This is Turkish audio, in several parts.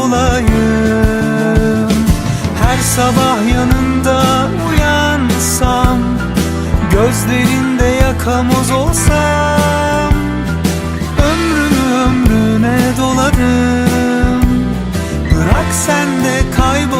kaybolayım Her sabah yanında uyansam Gözlerinde yakamoz olsam Ömrümü ömrüne doladım Bırak sen de kaybolayım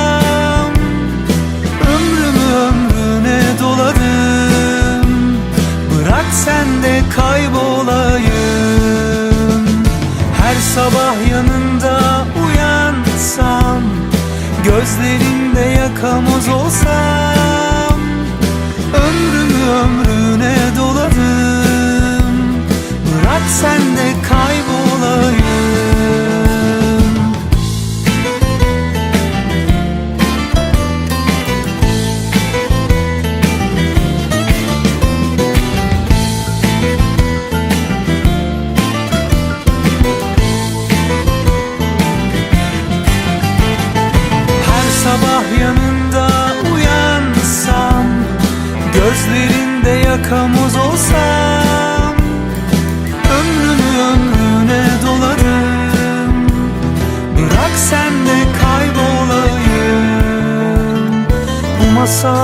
sabah yanında uyansam Gözlerinde yakamoz olsam yanında uyansam Gözlerinde yakamoz olsam Ömrümü ömrüne dolarım. Bırak sen de kaybolayım. Bu masal